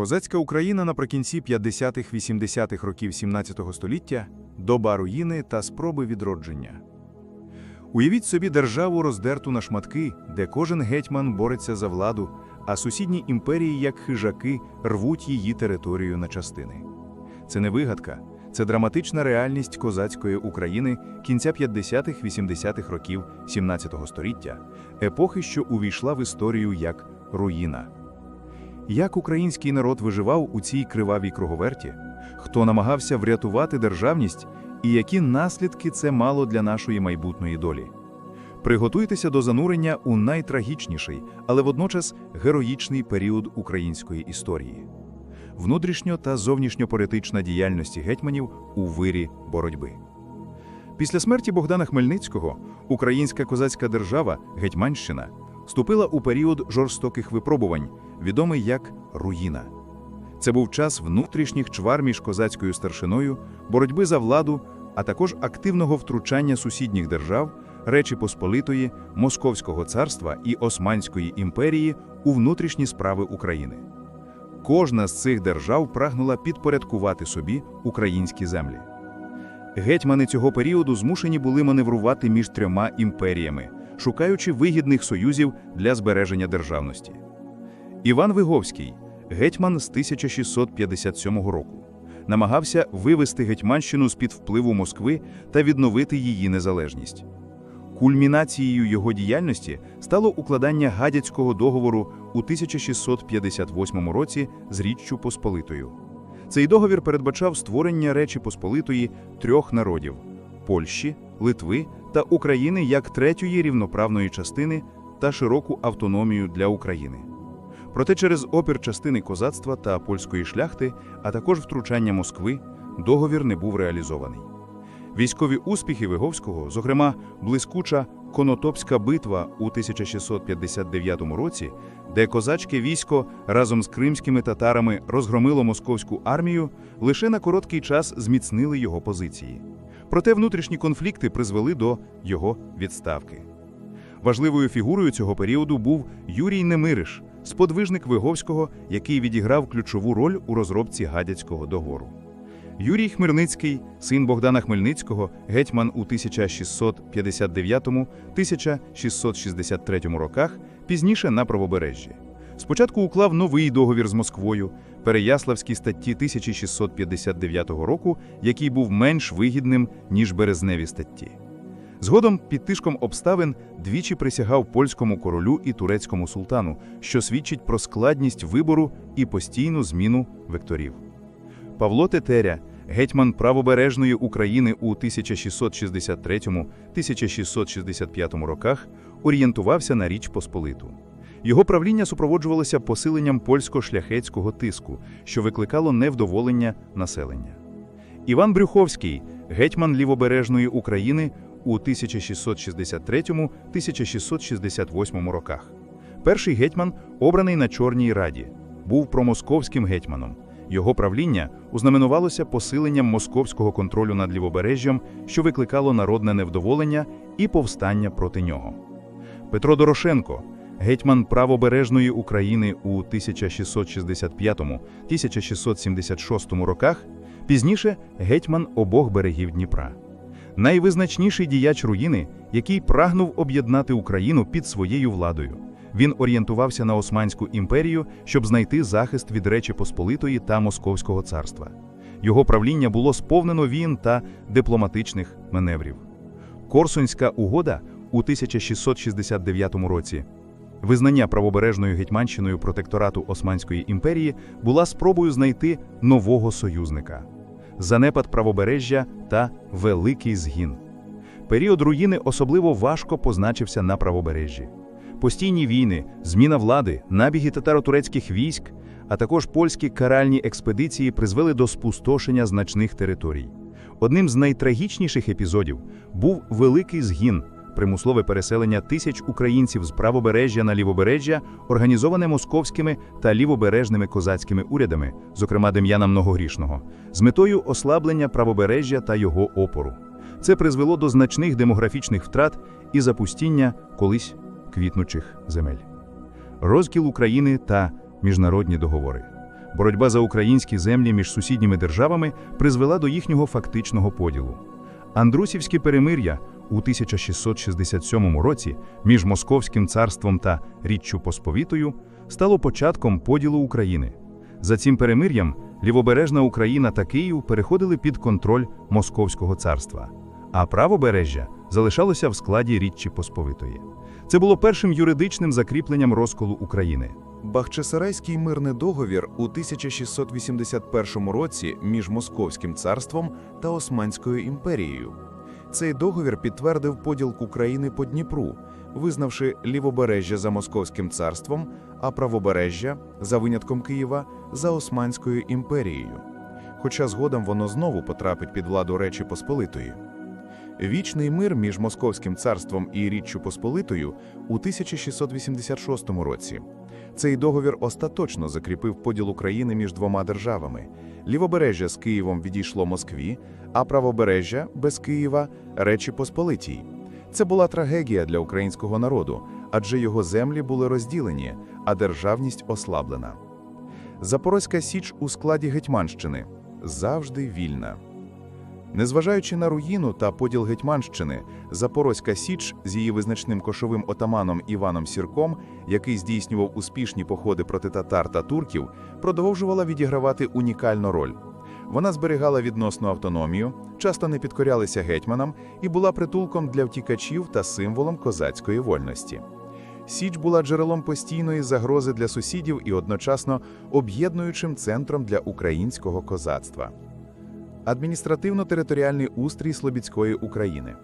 Козацька Україна наприкінці 50-х-80-х років 17 століття – доба руїни та спроби відродження. Уявіть собі державу, роздерту на шматки, де кожен гетьман бореться за владу, а сусідні імперії, як хижаки, рвуть її територію на частини. Це не вигадка, це драматична реальність козацької України кінця 50-х-80-х років 17 століття, епохи, що увійшла в історію як руїна. Як український народ виживав у цій кривавій круговерті, хто намагався врятувати державність і які наслідки це мало для нашої майбутньої долі? Приготуйтеся до занурення у найтрагічніший, але водночас героїчний період української історії. Внутрішньо та зовнішньополітична діяльність гетьманів у вирі боротьби. Після смерті Богдана Хмельницького українська козацька держава Гетьманщина вступила у період жорстоких випробувань, відомий як руїна. Це був час внутрішніх чвар між козацькою старшиною, боротьби за владу, а також активного втручання сусідніх держав, Речі Посполитої, Московського царства і Османської імперії у внутрішні справи України. Кожна з цих держав прагнула підпорядкувати собі українські землі. Гетьмани цього періоду змушені були маневрувати між трьома імперіями, шукаючи вигідних союзів для збереження державності. Іван Виговський, гетьман з 1657 року, намагався вивести Гетьманщину з-під впливу Москви та відновити її незалежність. Кульмінацією його діяльності стало укладання Гадяцького договору у 1658 році з Річчю Посполитою. Цей договір передбачав створення Речі Посполитої трьох народів Польщі, Литви та України як третьої рівноправної частини та широку автономію для України. Проте через опір частини козацтва та польської шляхти, а також втручання Москви, договір не був реалізований. Військові успіхи Виговського, зокрема блискуча Конотопська битва у 1659 році, де козацьке військо разом з кримськими татарами розгромило московську армію, лише на короткий час зміцнили його позиції. Проте внутрішні конфлікти призвели до його відставки. Важливою фігурою цього періоду був Юрій Немириш, сподвижник Виговського, який відіграв ключову роль у розробці Гадяцького договору. Юрій Хмельницький, син Богдана Хмельницького, гетьман у 1659-1663 роках, пізніше на правобережжі. Спочатку уклав новий договір з Москвою, Переяславські статті 1659 року, який був менш вигідним, ніж березневі статті. Згодом під тишком обставин двічі присягав польському королю і турецькому султану, що свідчить про складність вибору і постійну зміну векторів. Павло Тетеря, гетьман правобережної України у 1663-1665 роках, орієнтувався на Річ Посполиту. Його правління супроводжувалося посиленням польсько-шляхетського тиску, що викликало невдоволення населення. Іван Брюховський, гетьман лівобережної України у 1663-1668 роках. Перший гетьман, обраний на Чорній Раді, був промосковським гетьманом. Його правління ознаменувалося посиленням московського контролю над лівобережжям, що викликало народне невдоволення і повстання проти нього. Петро Дорошенко, гетьман правобережної України у 1665-1676 роках, пізніше гетьман обох берегів Дніпра. Найвизначніший діяч руїни, який прагнув об'єднати Україну під своєю владою. Він орієнтувався на Османську імперію, щоб знайти захист від Речі Посполитої та Московського царства. Його правління було сповнено війн та дипломатичних маневрів. Корсунська угода у 1669 році. Визнання правобережною гетьманщиною протекторату Османської імперії була спробою знайти нового союзника занепад правобережжя та великий згін. Період руїни особливо важко позначився на правобережжі. Постійні війни, зміна влади, набіги татаро-турецьких військ, а також польські каральні експедиції призвели до спустошення значних територій. Одним з найтрагічніших епізодів був великий згін, примусове переселення тисяч українців з правобережжя на лівобережжя, організоване московськими та лівобережними козацькими урядами, зокрема Дем'яна Многогрішного, з метою ослаблення правобережжя та його опору. Це призвело до значних демографічних втрат і запустіння колись квітнучих земель. Розкіл України та міжнародні договори. Боротьба за українські землі між сусідніми державами призвела до їхнього фактичного поділу. Андрусівське перемир'я у 1667 році між Московським царством та Річчю Посповітою стало початком поділу України. За цим перемир'ям лівобережна Україна та Київ переходили під контроль Московського царства, а правобережжя залишалося в складі Річчі Посповитої. Це було першим юридичним закріпленням розколу України. Бахчисарайський мирний договір у 1681 році між Московським царством та Османською імперією. Цей договір підтвердив поділ України по Дніпру, визнавши лівобережжя за Московським царством, а правобережжя, за винятком Києва, за Османською імперією. Хоча згодом воно знову потрапить під владу Речі Посполитої. Вічний мир між Московським царством і Річчю Посполитою у 1686 році. Цей договір остаточно закріпив поділ України між двома державами. Лівобережжя з Києвом відійшло Москві, а правобережжя без Києва Речі Посполитій. Це була трагедія для українського народу, адже його землі були розділені, а державність ослаблена. Запорозька Січ у складі Гетьманщини завжди вільна. Незважаючи на руїну та поділ Гетьманщини, Запорозька Січ з її визначним кошовим отаманом Іваном Сірком, який здійснював успішні походи проти татар та турків, продовжувала відігравати унікальну роль. Вона зберігала відносну автономію, часто не підкорялася гетьманам і була притулком для втікачів та символом козацької вольності. Січ була джерелом постійної загрози для сусідів і одночасно об'єднуючим центром для українського козацтва. Адміністративно-територіальний устрій Слобідської України.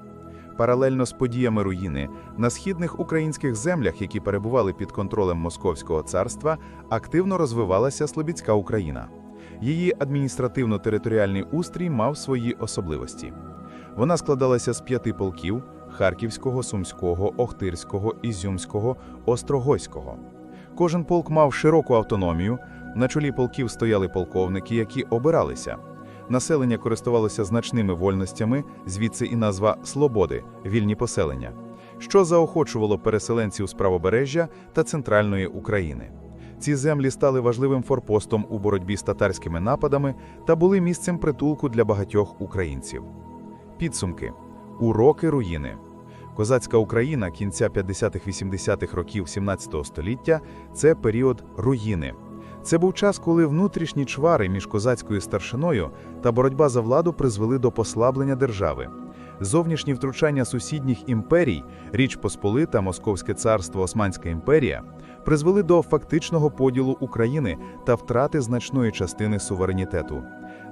Паралельно з подіями руїни на східних українських землях, які перебували під контролем Московського царства, активно розвивалася Слобідська Україна. Її адміністративно-територіальний устрій мав свої особливості. Вона складалася з п'яти полків Харківського, Сумського, Охтирського, Ізюмського, Острогойського. Кожен полк мав широку автономію. На чолі полків стояли полковники, які обиралися. Населення користувалося значними вольностями, звідси і назва «Слободи» – вільні поселення, що заохочувало переселенців з правобережжя та центральної України. Ці землі стали важливим форпостом у боротьбі з татарськими нападами та були місцем притулку для багатьох українців. Підсумки. Уроки руїни. Козацька Україна кінця 50-х-80-х років 17 століття – це період руїни. Це був час, коли внутрішні чвари між козацькою старшиною та боротьба за владу призвели до послаблення держави. Зовнішні втручання сусідніх імперій Річ Посполита, Московське царство, Османська імперія призвели до фактичного поділу України та втрати значної частини суверенітету.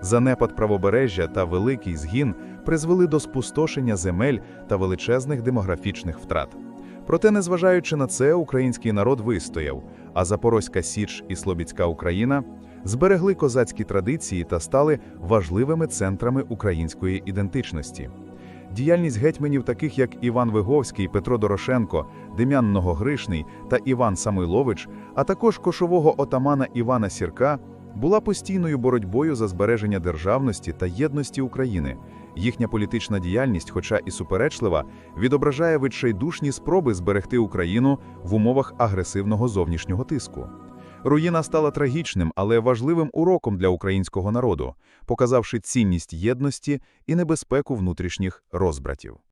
Занепад правобережжя та великий згін призвели до спустошення земель та величезних демографічних втрат. Проте, незважаючи на це, український народ вистояв, а Запорозька Січ і Слобідська Україна зберегли козацькі традиції та стали важливими центрами української ідентичності. Діяльність гетьманів, таких як Іван Виговський, Петро Дорошенко, Дем'ян Многогришний та Іван Самойлович, а також кошового отамана Івана Сірка, була постійною боротьбою за збереження державності та єдності України. Їхня політична діяльність, хоча і суперечлива, відображає відчайдушні спроби зберегти Україну в умовах агресивного зовнішнього тиску. Руїна стала трагічним, але важливим уроком для українського народу, показавши цінність єдності і небезпеку внутрішніх розбратів.